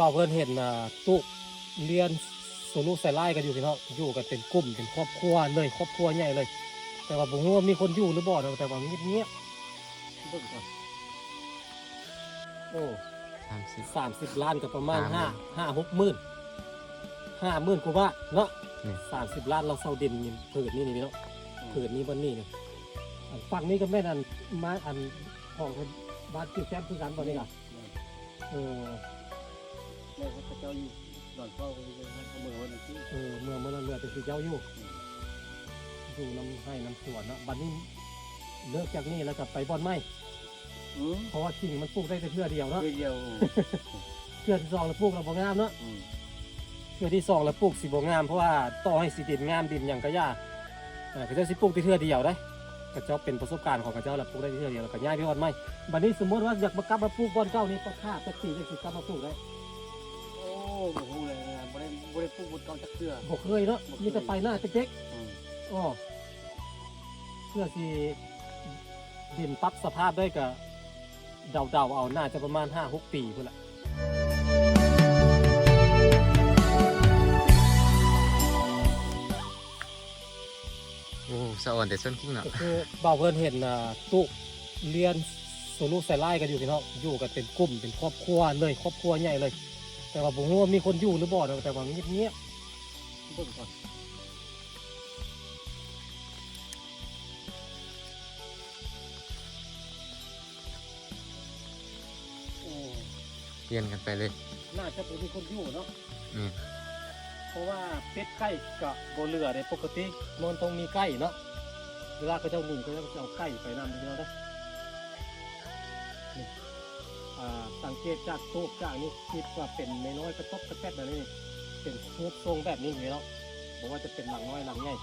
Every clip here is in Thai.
บ่าวเพิ่นเห็นอ่าตุกเรียนสวนลูกใส่ไล่กันอยู่พี่น้องอยู่กันเป็นกลุ่มเป็นครอบครัวเลยครอบครัวใหญ่เลย แต่ว่าผมรู้ว่ามีคนอยู่หรือบ่เนาะแต่ว่าเงียบๆเบิ่งก่อนโอ้สามสิบสามสิบล้านกับประมาณห้าห้าห้าหกหมื่นห้าหมื่นกว่าบาทเนาะนี่สามสิบล้านเราเซาดินนี่ผืนนี่นี่เนาะผืนนี้บนนี่เนี่ยอันฝั่งนี้ก็แม่นอันมาอันของคนบ้านติดแซมคือกันบ่นี่ล่ะเออแม่เขาเจ้าอยู่ดอนเฝ้าเขาเลยให้เขาเมือวันที่เออเมื่อเมื่อนั้นเรือเป็นสีเจ้าอยู่อยู่น้ำให้น้ำสวนเนาะบัดนี้เลิกจากนี่แล้วก็ไปบ่อนไม้อืมเพราะว่ากิ่งมันปลูกได้แต่เพื่อเดียวเนาะเพื่อเดียวเพื่อที่สองแล้วปลูกแล้วบ่งามเนาะอืมเพื่อที่สองแล้วปลูกสิบ่งามเพราะว่าต่อให้สิดินงามดินอย่างก็ยากเออเขาเจ้าสิปลูกที่เทื่อเดียวได้กระเจ้าเป็นประสบการณ์ของกระเจ้าแล้วปลูกได้ที่เทื่อเดียวแล้วก็ย้ายไปอ่อนไม้บัดนี้สมมติว่าอยากมากลับมาปลูกบ่อนเก่านี่ก็ค่าจักปีจักสิกลับมาปลูกได้ โอ้โหเลยนะบ่ได้บ่ได้พูดบนเก่าจักเทื่อ บ่เคยเนาะมีแต่ไปหน้าเจ๊กอืมๆอ้อเพื่อสิดินปรับสภาพได้ก็เดาๆเอาน่าจะประมาณ 5-6 ปีพุ่นละโอ้สะอ่อนแต่ส้นกิ้งเนาะก็คือบ่าวเพิ่นเห็นอ่าตุเรียนสวนลูกใส่ไล่กันอยู่พี่น้องอยู่กันเป็นกลุ่มเป็นครอบครัวเลยครอบครัวใหญ่เลย แต่ว่าผมรู้ว่ามีคนอยู่หรือบ่เนาะแต่ว่าเงียบๆเบิ่งก่อนโอ้เปลี่ยนกันไปเลยน่าจะเป็นมีคนอยู่เนาะนี่เพราะว่าเป็ดไก่กับโบเรือในยปกติมันต้องมีไก่เนาะเวลาเขาเจ้าหนีเขาจะเอาไก่ไปนำเดียวได้นี่อ่า สังเกตจากตูบจากนี้คิดว่าเป็นน้อยๆกระทบกระแทกแบบนี้เป็นรูปทรงแบบนี้อยู่เนาะบอกว่าจะเป็นหลังน้อยหลังใหญ่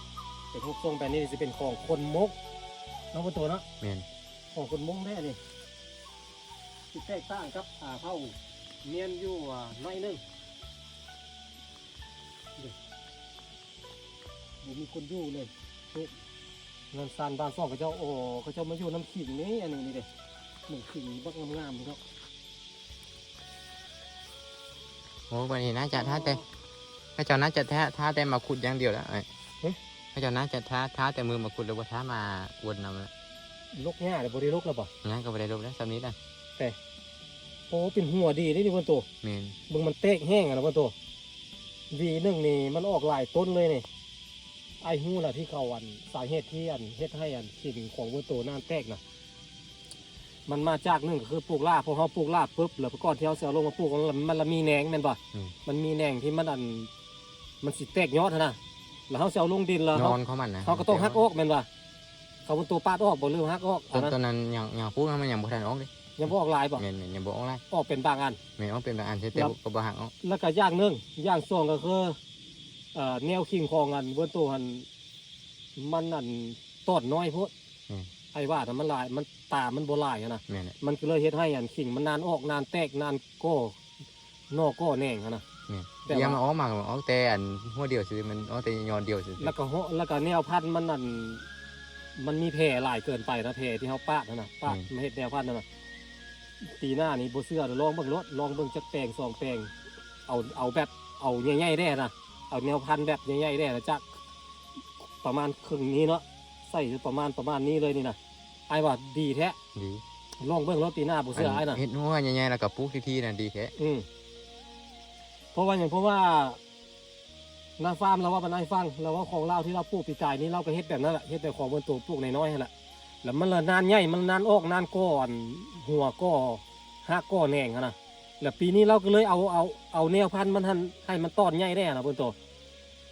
เป็นรูปทรงแบบนี้จะเป็นของคนมกเน้องตัวเนาะแมนของคนมงแน่นี่ที่แตกต่างครับอ่าเผาเนียนอยู่อ่าน้อยหนึงดูดูมีคนอยู่เลยนี่เงินซานบางซอกเขาเจ้าโอ้เขาเจ้ามาอยู่น้ำขิงนี่อันนี้นี่เด็หนึ่งขิงบักงามๆนี่เนาะ โอ้วันนี้น่าจะท่าแต่พระเจ้าน่าจะท่าท่าแต่มาขุดอย่างเดียวแล้วไอ้พระเจ้าน่าจะท่าท่าแต่มือมาขุดแล้วว่าท่ามาวนนำแล้วลกง่ายเลยบริลกแล้วบ่งั้นก็ไปได้รูปแล้วสำนี้นะโอ้เป็นหัวดีนี่นี่บนตัวแมนมึงมันเตกแห้งอะนะบนตัววีหนึ่งนี่มันออกหลายต้นเลยนี่ไอ้หูน่ะที่เขาอันสาเหตุที่อันเฮ็ดให้อันขิงของบนตัวน้ำแตกนะ มันมาจากหนึ่งก็คือปลูกลาบพอเขาปลูกลาบปุ๊บแล้วก่อนที่เขาจะเอาลงมาปลูกมันมันละมีแหนงแม่นบ่อืม มันมีแหนงที่มันอันมันสิแตกยอดหั้นนะแล้วเขาจะเอาลงดินแล้วนเขาอนเขามันนะเขาก็ต้องหักออกแม่นบ่เขาบนตัวปาดออกบ่หรือหักออกตอัอนนนั้นตอนนั้นยังยังพูดว่ามันยังบ่ทันออกเลยยังบ่ออกลายบ่แมนแมนยังบ่ออกเลยออกเป็นบางอัน แมนออกเป็นบางอันใช่แต่แล้วก็บ่หักออกแล้วก็อย่างหนึ่งอย่างสองก็คือเอ่อแนวคิงของอันบนตัวหันมันอันตอดน้อยโพดอืม ไอ้ว่าแต่มันหลายมันตามันโบหลายอะนะแมนน่ะมันก็เลยเฮ็ดให้อันคิงมันนานออกนานแตกนานก็นอกก็แหน่งอะนะ แมนแต่ว่ายังมาออกมาก็ออกแต่อันหัวเดียวสิมันออกแต่ยอดเดียวสิแล้วก็เหาะแล้วก็แนวพันธุ์มันอันมันมีแพร่หลายเกินไปนะแพร่ที่เขาปาดนะนะปาดมาเฮ็ดแนวพันธุ์นั่นนะปีหน้านี่บ่เชื่อเดี๋ยวลองเบิ่งรถลองเบิ่งจักแปลงสองแปลงเอาเอาแบบเอาใหญ่ๆได้นะเอาแนวพันธุ์แบบใหญ่ๆได้นะจักประมาณครึ่งนี้เนาะ ใส่ประมาณประมาณนี้เลยนี่นะไอ้ายว่าดีแท้ดีลองเบิ่งรถปีหน้าบ่เชื่อไอ้ายนะเฮ็ดหัวใหญ่ๆแล้วก็ปลูกทีๆน่ะดีแท้อืมเพราะว่าอย่างเพราะว่าหน้าฟาร์มเราว่ามันไอ้ฟังเราว่าของเราที่เราปลูกปีกายนี้เราก็เฮ็ดแบบนั้นแหละเฮ็ดแบบของบนตัวปลูกน้อยๆนั่นแหละแล้วมันละนานใหญ่มันนานออกนานก้อนหัวก้อห้าก้อแหน่งอะนะแล้วปีนี้เราก็เลยเอาเอาเอาแนวพันธุ์มันหันให้มันต้อนใหญ่ได้นะบนตัว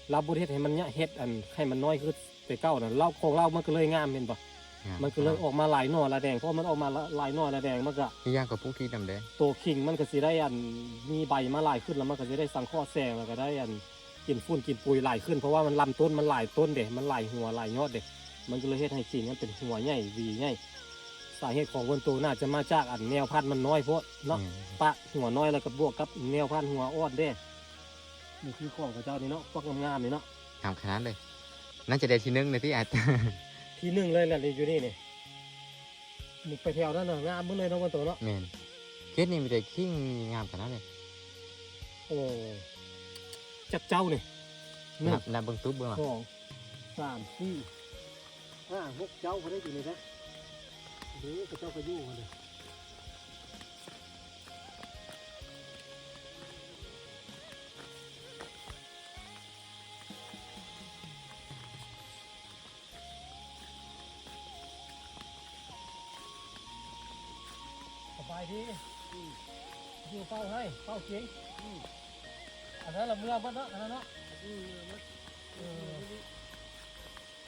เราบริเฮ็ดให้มันเนี่ยเฮ็ดอันให้มันน้อยคือ แต่เก้าน่ะเราของเรามันก็เลยงามเป็นปะมันก็เลยออกมาหลายหน่อละแดงเพราะมันออกมาหลายหน่อละแดงมันก็อีกอย่างก็ปลูกที่ดำแดงตัวคิงมันก็สิได้อันมีใบมาหลายขึ้นแล้วมันก็จะได้สังเคราะห์แสงแล้วก็ได้อันกินฝุ่นกินปุ๋ยหลายขึ้นเพราะว่ามันลำต้นมันหลายต้นเด็มันหลายหัวหลายยอดเด็มันก็เลยเฮ็ดให้คิงมันเป็นหัวใหญ่หวีใหญ่สาเหตุของวันตัวน่าจะมาจากอันแนวพันธุ์มันน้อยเพราะเนาะอืมปะหัวน้อยแล้วก็บวกกับแนวพันธุ์หัวอ่อนเด้นี่คือของพระเจ้านี่เนาะพวกงามๆนี่เนาะทำขนาดเลย น่าจะได้ที่หนึงเลยที่อาจที่หนึ่งเลยแหละนี่อยู่นี่นี่นี่ไปแถวนั้นน่ะงามหมดเลยเนาะวันตัวเนาะแมนเคสนี้มีแต่ขิ้งงามขนาดเลยโอ้จักเจ้านี่หนึ่นังบนับเบิ่งตุ๊บเบิ่งว่ะสองสามสี่ห้าหกเจ้าเขาได้อยู่เลยนะเดี๋ยวกระเจ้าก็อยู่กันเลย สบายดีอืมอยู่เฝ้าให้เฝ้าเก่งอืมอันนั้นเราเมื่อบ้านเนาะอันนั้นเนาะอืมนะเออ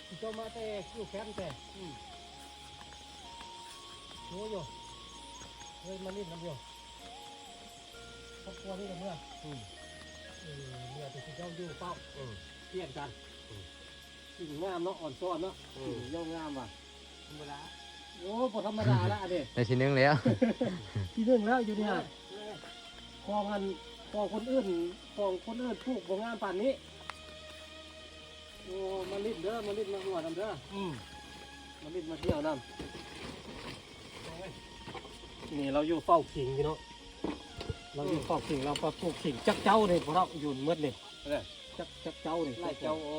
ที่เจ้ามาแต่อยู่แคมป์แต่อืมโอ้ยอยู่เฮ้ยมานิดน้ำอยู่ครอบครัวนี่กับเมื่ออืมเออเมื่อแต่ที่เจ้าอยู่เป้าเออเปลี่ยนกันสิ่งงามเนาะอ่อนซ้อนเนาะอืมย่องงามว่ะธรรมดา โอ้บ่ธรรมดาละอันนี้ได้ทีนึงแล้ว ที่หนึ่งแล้วอยู่เนี่ยคลองอันคลองคนอื่นคลองคนอื่นปลูกบ่งามป่านนี้ โอ้มาลิดเด้อมาลิดมาหัวดำเด้ออืมมาลิดมาเที่ยวน้ำนี่เราอยู่เฝ้าขิงพี่เนาะเราอยู่เฝ้าขิงเราปลูกขิงจักเจ้าเนี่ยพวกเราอยู่เมื่อนี่อะไรจักจักเจ้าเนี่ยไล่เจ้าโอ้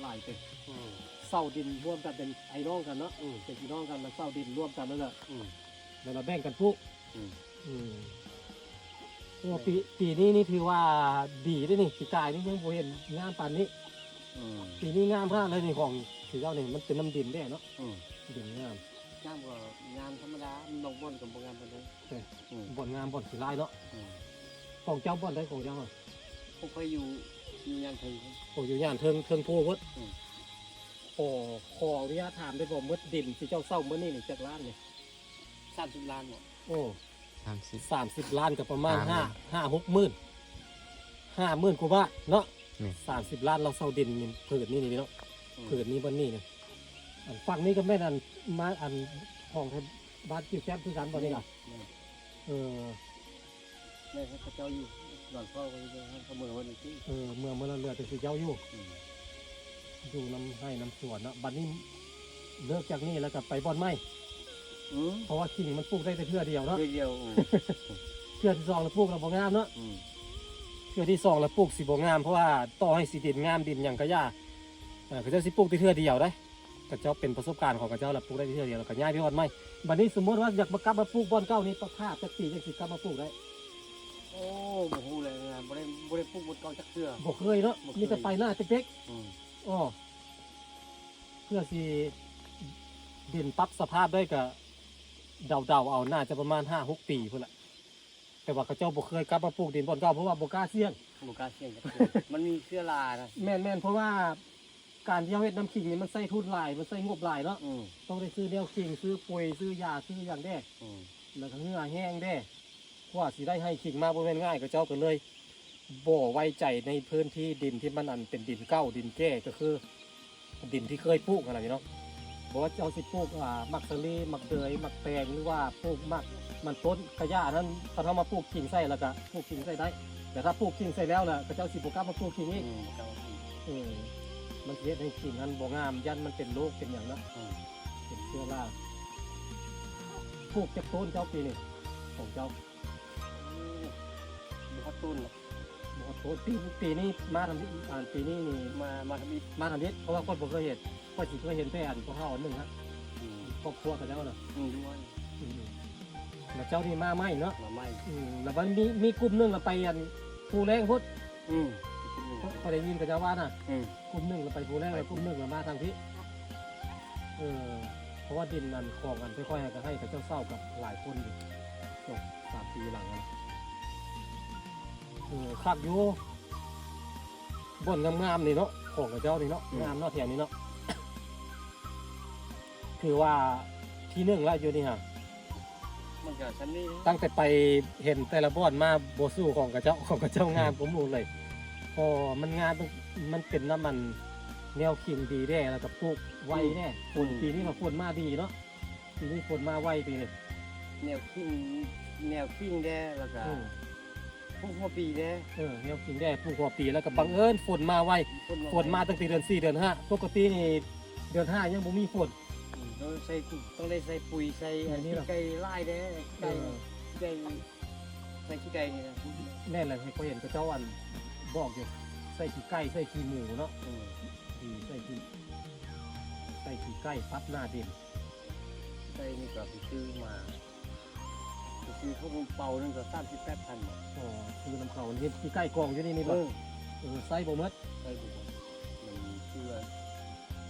ไล่ไปอืม เศร้าดินร่วมกันเป็นไอ้น้องกันเนาะอืมเป็นพี่น้องกันแล้วเศร้าดินร่วมกันนั่นแหละอืมแล้วเราแบ่งกันปลูกอืม อืมโอ้ปีปีนี้นี่ถือว่าดีด้วยนี่ปีกายนี่ยังบ่เห็นงามปานนี้ อืมปีนี้งามมากเลยนี่ของสีเจ้านี่มันเป็นน้ำดินได้เนาะอืมดินงาม งามกว่างานธรรมดามันลงบนกับโปรแกรมไปเลยเออ อืมบ่อนงามบ่อนสีลายเนาะอืมของเจ้าบ่อนได้ของเจ้าอะพวกไปอยู่มีงานถึง โอ้อยู่ย่านเทิงเทิงโพวดอืม ขอขออนุญาตถามได้บ่มดดินที่เจ้าเศร้าเมื่อนี่นี่จากล้านนี่สามสิบล้านหมดโอ้สามสิบ สามสิบล้านกับประมาณห้าห้าห้าหกหมื่นห้าหมื่นกว่าบาทเนาะนี่ สามสิบล้านเราเศร้าดินนี่ผืนนี่นี่เนาะอืมผืนนี้บนนี่เนี่ยอันฝั่งนี้ก็แม่นอันมาอันของทางบ้านจิ้วแจ๊บคือกันบ่นี่ล่ะนี่เออแม่เขาเจ้าอยู่หลอนพ่อไปเลยให้เขาเมือวันนี้ที่เออเมื่อเมื่อเราเรือแต่คือเจ้าอยู่ อืมอยู่น้ำให้น้ำสวนเนาะบัดนี้เลิกจากนี่แล้วก็ไปบ่อนไม้อืมเพราะว่ากิ่งมันปลูกได้แต่เทื่อเดียวเนาะเดียวเดียวอืมเทื่อที่สองแล้วปลูกแล้วบ่งามเนาะอืมเทื่อที่สองแล้วปลูกสิบ่งามเพราะว่าต่อให้สิดินงามดินหยังก็ยากเออเขาเจ้าสิปลูกแต่เทื่อเดียวได้ก็เจ้าเป็นประสบการณ์ของเขาเจ้าแล้วปลูกได้แต่เทื่อเดียวแล้วก็ย้ายไปบ่อนไม้บัดนี้สมมติว่าอยากมากลับมาปลูกบ่อนเก่านี่ประภาพจักปีจังสิกลับมาปลูกได้โอ้โมโหเลยงานบริบริปุ๊บบนกองจักเสือบ่เคยเนาะบ่เคยมีแต่ไปหน้าเป๊กอืมๆ อ้อเพื่อสิดินปรับสภาพได้ก็เดาๆเอาน่าจะประมาณ5 6ปีพุ่นละแต่ว่าเขาเจ้าบ่เคยกลับมาปลูกดินบ่อนเก่าเพราะว่าบ่กล้าเสี่ยง บุกล้าเสี่ยงจักเสือมันมีเสื้อลานะแม่นแม่นเพราะว่าการที่เราเฮ็ดน้ำขิงนี่มันใส่ทุนหลายมันใส่งบหลายเนาะอืมต้องได้ซื้อแนวขิงซื้อปุ๋ยซื้อยาซื้ออย่างแด้อืมแล้วก็เหงื่อแห้งแด้กว่าสิได้ให้ขิงมาบ่แม่นง่ายก็เจ้าก็เลย บ่ไว้ใจในพื้นที่ดินที่มันอันเป็นดินเก้าดินแก้ก็คือ ดินที่เคยปลูกอะไรเนาะบอกว่าเจ้าสิปลูกอ่ามักสะลีมักเดยมักแตงหรือว่าปลูกมักมันต้นกระยานั้นถ้าเรามาปลูกขิงใส่แล้วก็ปลูกขิงใส่ได้ แต่ถ้าปลูกขิงใส่แล้วน่ะก็เจ้าสิบ่กล้ามาปลูกขิงอือีกมเก้าอืมเออมันเสียให้ขิงนั้นบ่งามยันมันเป็นโรคเป็นอย่างนั้นอืมเป็นเชื้อราปลูกจากต้นเจ้าปีนี่ของเจ้าบุคตุ้นบ่ ต้นปีปีนี้มาทำที่อ่านปีนี้นี่มามาทำอีกมาทำนี้เพราะว่าคนบ่เคยเห็นก็สิเคยเห็นแต่อันพวกเฮาอันหนึงฮะอืมครอบครัวกันแล้วน่ะอืมด้วยอืมแล้วเจ้านี่มาใหม่เนาะมาไม่อืมแล้วมันมีมีกลุ่มหนึงเราไปอันภูแรงพุทธอืมพอได้ยินกับเจ้าว่าน่ะ อืม กลุ่มหนึงเราไปภูแรงแล้วกลุ่มหนึงเรามาทางที่เออเพราะว่าดินนั้นของกันค่อยๆให้ก็ให้กับเจ้าเศร้ากับหลายคนอยู่จบสามปีหลังนั้นเออ คักอยู่บ่อนงามๆนี่เนาะของกับเจ้านี่เนาะงามเนาะแถวนี้เนาะคือว่าที่หนึ่งแล้วอยู่นี่ฮะมันก็ชั้นนี้ตั้งแต่ไปเห็นแต่ละบอนมาโบสู้ของกระเจ้าของกระเจ้างานผมรู้เลยพอมันงานมันมันเป็นน้ำมันแนวขิงดีแน่แล้วก็ปลูกไวแน่ฝนปีนี้มาฝนมาดีเนาะปีนี้ฝนมาไวปีนี้แนวขิงแนวขิงแด้แล้วก็อืม พวกหัวปีแด้เออแนวขิงได้ปลูกหัวปีแล้วก็บังเอิญฝนมาไวฝนมาตั้งแต่เดือนสี่เดือนห้าปกตินี่เดือนห้ายังบ่มีฝนอืมต้องใส่ต้องได้ใส่ปุ๋ยใส่อันอันนี้นี้เหรอไก่ไล่แด้เอไก่อไก่ใส่ขี้ไก่นี่นะแน่นเลยให้เขาเห็นกระเจ้าอันบอกอยู่ใส่ขี้ไก่ใส่ขี้หมูเนาะอืมอืมใส่ขี้ใส่ขี้ไก่ซับหน้าดินไก่นี่ก็ไปซื้อมา ไปซื้อข้าวมันเป่านั่นก็สามสิบแปดพันบาทอ๋อคือน้ำเขาเห็นขี้ไก่กองอยู่นี่นี่เอบ่อเออใส่บ่หมดใช่ถูกต้องมันซื้อ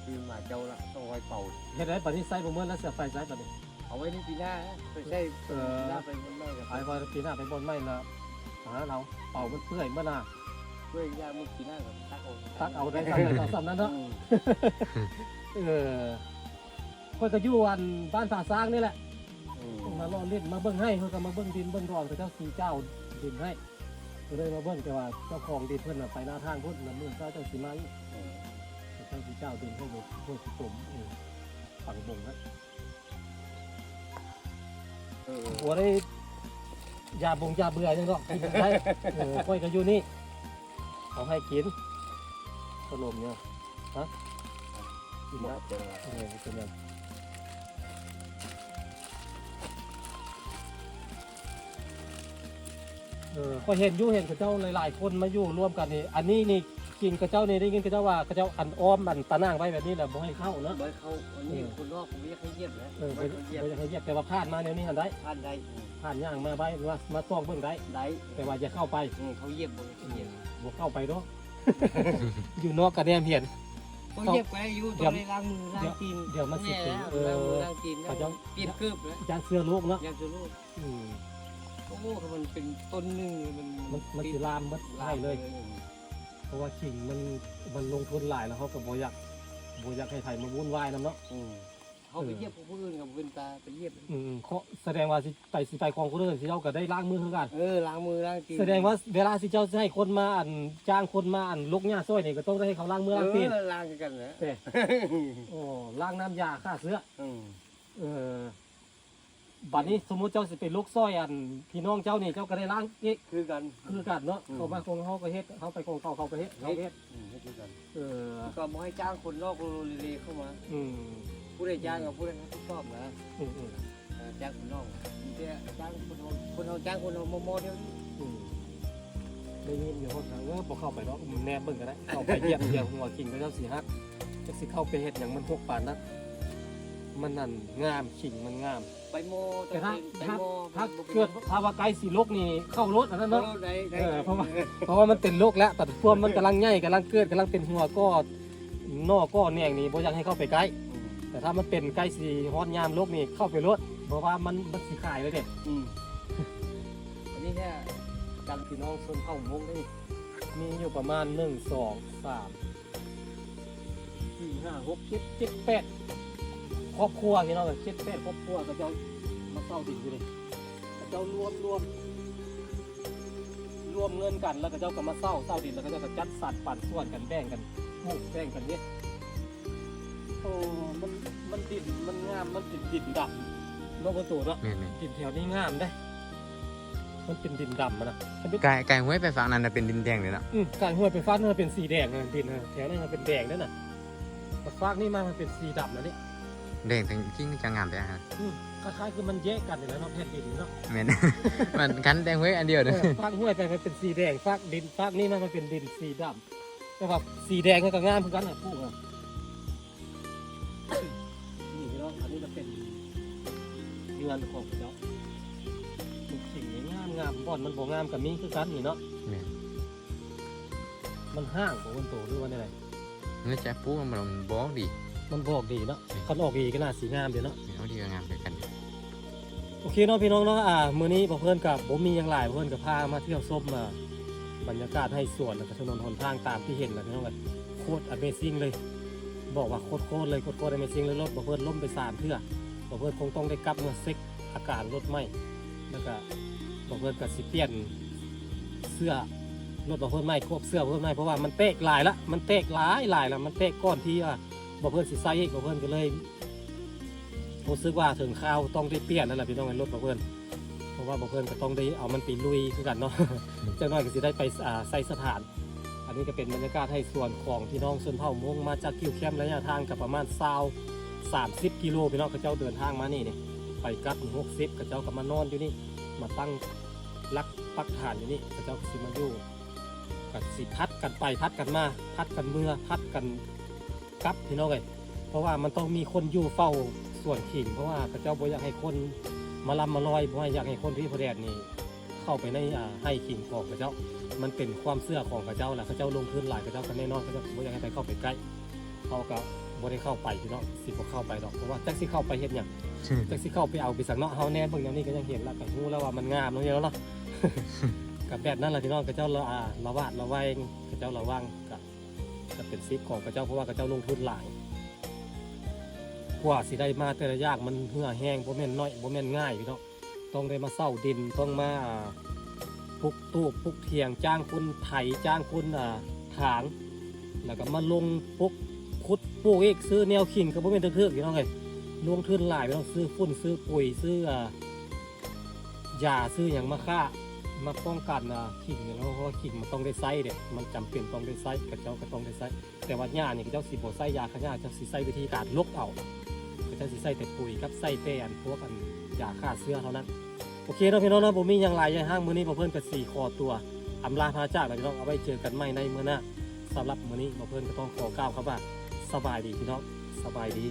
ซื้อมาเจ้าละต้องไว้เป่าเฮ็ดได้บัดนี้ใส่บ่หมดแล้วเสียไฟใส่บัดนี้เอาไว้ในปีหน้านะไปใช้เออปีหน้าไปมันไม่กับไปว่าปีหน้าไปบนไม้ละหาเราเป่ามันเปื่อยเมื่อหน้าเพื่อยามุกปีหน้ากับตักเอาตักเอาได้สั่นเอาสั่นนั้นเนาะอืมเออคนก็อยู่อันบ้านฝาซางนี่แหละอื มมาล่อเล่นมาเบิ่งให้เพิ่นก็มาเบิ่งดินเบิ่งรอนเขาเจ้าสีเจ้าดินให้ก็เลยมาเบิ่งแต่ว่าเจ้าของดินเพิ่นน่ะไปหน้าทางพุ่นแล้วมื้อเจ้าเจ้าสิมาอีกอืมเจ้าสีเจ้าดินเขาบ่ห้วยสิตมเออฝั่งบงนะเออบ่ได้ยาบงยาเบื่อจังดอกกินได้เออค่อยก็อยู่นี่เอาให้กินขนมเนี่ยฮะกินมาได้เจอเออเป็นยัง เออก็เห็นอยู่เห็นกับเจ้าหลายๆคนมาอยู่ร่วมกันนี่อันนี้นี่กินกับเจ้านี่ได้ยินกับเจ้าว่ากับเจ้าอันอ้อมอันตะนางไว้แบบนี้แหละบ่ให้เข้าเนาะใบเขาอันนี้คนนอกผมไม่อยากให้เยียบนะเออใบบ่เขาเยียบบ่อยากให้เหยียบแต่ว่าผ่านมาแนวนี้หันได้ผ่านได้อืมผ่านย่างมาไว้หรือว่ามาซ่องเบิ่งได้ได้แต่ว่าอย่าเข้าไปอืมเขาเยียบบ่ให้เหยียบบ่เข้าไปเนาะ อยู่นอกกระแดมเห็น เขาเยียบไปอยู่ตอนในล้างมือล้างตีนเดี๋ยวมันสิแน่แล้วเออล้างมือล้างตีนแล้วเขาจะ เปลี่ยนเกือบแล้วยานเสื้อลูกเนาะยาสูบอืมโอ้โหมันเป็นต้นหนึงมันมันมันสิลามหมดไร่เลย เพราะว่าขิงมันมันลงทุนหลายแล้วเขาก็บ่อยากบ่อยากให้ไทยมาวุ่นวายนํเนาะอืมเขาไปเยียบผู้อื่นกับเป็นตาไปเยียบอืมเขาแสดงว่าสิไปสิไปของคนอื่นสิเจ้าก็ได้ล้างมือคือกันเออล้างมือล้างตีนแสดงว่าเวลาสิเจ้าจะให้คนมาอันจ้างคนมาอันลกหญ้าซอยนี่ก็ต้องได้ให้เขาล้างมือล้างตีนเออล้างกันนะแต่โอ้ล้างน้ำยาฆ่าเชื้ออืมเออ บัดนี้สมมุติเจ้าสิเป็นลูกซอยอันพี่น้องเจ้านี่เจ้าก็ได้ล้างอีกคือกัน คือกันเนาะอืม เขามาของเขาก็เฮ็ดเขาไปของเขาเขาก็เฮ็ดเขาก็เฮ็ดอืมคือกันเออก็บ่ให้จ้างคนนอกโลเลเข้ามา อืมผู้ใดจ้างกับผู้ใดรับผิดชอบนะอืมอืมเออจ้างคนนอกมีแต่จ้างคนเอาคนเอาจ้างคนเอาโมโมเดียวนี้อืมได้ยินอยู่ห้องทางเออบ่เข้าไปเนาะแนบเบิ่งก็ได้เข้าไปเหยียบเหยียบหัวขิงก็เจ้าสิฮักจักสิเข้าไปเฮ็ดหยังมันพวกปานนั้น มันนั่นงามขิงมันงาม ไปโมแต่ถ้าไปถ้าโมถ้าเกิดภาวะไกลสีลกนี่เข้ารถอันนั้นเนาะเนาะได้ได้เออเพราะว่าเพราะว่ามันเป็นโรคแล้วแต่พวกมันกำลังใหญ่กำลังเกิดกำลังเป็นหัวก็นอกก็แหน่งนี่บ่อยากให้เข้าไปใกล้อืมแต่ถ้ามันเป็นใกล้สีฮอดยามโรคนี่เข้าไปรถเพราะว่ามันมันสีขายเลยเด็ดอืมอันนี้แค่กันพี่น้องส่วนเข้ามงได้มีอยู่ประมาณหนึ่งสองสามสี่ห้าหกเจ็ดเจ็ดแปด ครอบครัวพี่น้องเจ็ดแปดครอบครัวก็จะมาเศร้าดินอยู่เลยก็จะรวมรวมรวมเงินกันแล้วก็เจ้าก็มาเศร้าเศร้าดินแล้วก็เจ้าก็จัดสรรปันส่วนกันแบ่งกันปลูกแบ่งกันเนี่ยโอ้มันมันดินมันงามมันเป็นดินดำนอกประตูเนาะแม่นดินแถวนี้งามได้ มันเป็นดินดำอะนะมันเป็นๆไก่ไก่ห้วยไปฝั่งนั้นน่ะเป็นดินแดงเลยเนาะอืมการห้วยไปฟากนี่มันเป็นสีแดงนะดินนะแถวนี้มันเป็นแดงนั่นน่ะแต่ฟากนี่มามันเป็นสีดำนะนี่ แดงถึงจริงจะงามแต่ฮะอืมคล้ายๆคือมันแยกกันอยู่แล้วเนาะแผ่นดินเนาะแม่น มันคันแดงห้วยอันเดียวเอเด้ออฟากห้วยไปมันเป็นสีแดงฟากดินฟากนี่มันเป็นดินสีดำแต่ว่าสีแดงก็งามเหมือนกันนะพูดอะนี่พี่น้องอันนี้จะเป็นเรือนของเจ้ามันสิ่งนี้งามงามบ่อนมันบ่งามกับมีคือกันนี่เนาะแม่นมันห้างของมันโตหรือว่าอะไรเนื้อจะปูมันมันบอกดี มันบอกดีเนาะคันออกดีก็น่าสีงามเดียวเนาะเอาดีก็งามด้วยกันโอเคเนาะพี่น้องเนาะอ่ามื้อนี้บ่เพื่อนกับผมมีอย่างหลายเพื่อนกับพามาเที่ยวส้มมาบรรยากาศให้สวนแล้วก็ถนนหนทางตามที่เห็นแล้วพี่น้องเลยโคตร Amazing เลย บอกว่าโคตรโคตรเลยโคตรโคตร Amazing เลยรถบ่เพื่อนล่มไปสามเทื่อบ่เพื่อนคงต้องได้กลับมาเซ็กอาการรถไหมแล้วก็บ่เพื่อนก็สิเปลี่ยนเสื้อรถบ่เพื่อนไหมควบเสื้อบ่เพื่อนไหมเพราะว่ามันเตกหลายละมันเตกหลายหลายแล้วมันเตกก้อนที่ว่า บ่เพื่อนสิใส่อีกบ่เพื่อนก็เลยรู้สึกว่าถึงข้าวต้องได้เปลี่ยนนั่นแหละพี่น้องไอ้รถบอกเพื่อนเพราะว่าบอกเพื่อนก็ต้องได้เอามันไปลุยคือกันเนาะจังน้อยก็สิได้ไปอ่าใส่สถาน อันนี้ก็เป็นบรรยากาศให้ส่วนของพี่น้องชนเผ่ามงมาจากคิวแคมป์ระยะทางกับประมาณ20 30กิโลพี่น้องเขาเจ้าเดินทางมานี่นี่ไปกลับหกสิบเขาเจ้าก็มานอนอยู่นี่มาตั้งลักปักฐานอยู่นี่พระเจ้าก็สิมาอยู่กับสิพัดกันไปพัดกันมาพัดกันเมื่อพัดกัน กลับพี่น้องเลยเพราะว่ามันต้องมีคนอยู่เฝ้าส่วนขิง เพราะว่าพระเจ้าบ่อยากให้คนมาลำมาลอยเพราะว่าอยากให้คนที่พระแดดนี่เข้าไปในอ่าให้ขิงของพระเจ้า มันเป็นความเชื่อของพระเจ้าแหละพระเจ้าลงทุนหลายพระเจ้าก็แน่นอนพระเจ้าบ่อยากให้ไปเข้าไปใกล้เขาก็บ่ได้เข้าไปพี่น้องสิบ่เข้าไปดอกเพราะว่าจักสิเข้าไปเฮ็ดหยังจักสิเข้าไปเอาไปสักเนาะเฮาแน่เบิ่งอย่างนี้ก็ยังเห็นแล้วก็รู้แล้วว่ามันงามเนาะเนาะเนาะกับแบบนั้นแหละพี่น้องกระเจ้าละอาละวาดละไวงกระเจ้าละวังกับ ก็เป็นซิปของกระเจ้าเพราะว่ากระเจ้าลงทุนหลายกว่าสิได้มาแต่ละยางมันเหื่อแห้งบ่แม่นน้อยบ่แม่นง่ายพี่น้องต้องได้มาเศร้าดินต้องมาปลุกตู้ปลุกเทียงจ้างคุณไถจ้างคุณอ่าถางแล้วก็มาลงปุกขุดปลูกอีกซื้อแนวขิงก็บ่แม่นเถื่อๆพี่น้องเอ้ยลงทุนหลายไปต้องซื้อฝุ่นซื้อปุ๋ยซื้ออ่ายาซื้ออย่างมาฆ่า มาป้องกันอะขิงเนี่ยเนาะเพราะว่าขิงมันต้องได้ไส้เด็มันจำเป็นต้องได้ไส้กระเจ้าก็ต้องได้ไส้แต่ว่าหญ้านี่กระเจ้าสีบไส้ยาขญ้าเจ้าสีไส้วิธีการลกเอากระเจ้าสีไส้แต่ปุ๋ยกับไส้แป้นพวกอันยาฆ่าเชื้อเท่านั้นโอเคเนาะพี่น้องเนาะผมมีอย่างไรอย่างห้างมื้อนี้มเพิ่นกับสี่คอตัวอำลาพาจากแล้วพี่น้องเอาไว้เจอกันใหม่ในมื้อหน้าสำหรับมื้อนี้มเพิ่นก็ต้องขอกล่าวครับว่าสบายดีพี่น้องสบายดี